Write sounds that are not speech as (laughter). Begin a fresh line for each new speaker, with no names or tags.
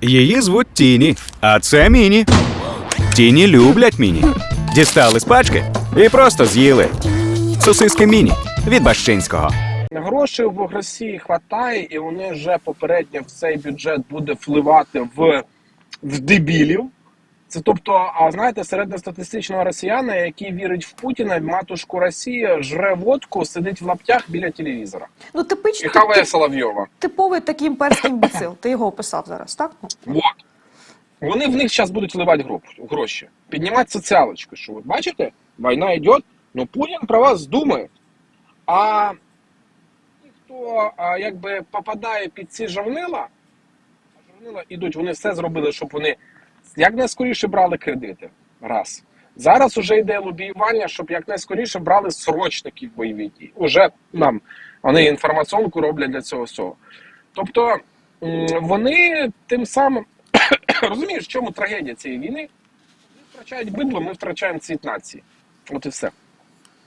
Її звуть Тіні, а це Міні. Тіні люблять Міні. Дістали з пачки і просто з'їли. Сосиски Міні від Бащинського.
Грошей в Росії хватає, і вони вже попередньо в цей бюджет буде впливати в, в дебілів. Це тобто, а знаєте, середньостатистичного росіяна, який вірить в Путіна, в матушку Росії, жре водку, сидить в лаптях біля телевізора.
Ну, типичний
І хаває Соловйова.
типовий такий імперський імбецил. Ти його описав зараз, так?
Вот. Вони в них зараз будуть вливати гро- гроші, піднімати соціалочку. Що ви бачите, війна йде, ну Путін про вас думає. А ті, хто а, якби попадає під ці жовнила, жовнила ідуть, вони все зробили, щоб вони якнайскоріше брали кредити. Раз. Зараз уже йде лобіювання, щоб якнайскоріше брали срочників бойові дії. Уже нам вони інформаціонку роблять для цього всього. Тобто вони тим самим (coughs) розумієш, в чому трагедія цієї війни? Вони втрачають бидло, ми втрачаємо цвіт нації. От і все.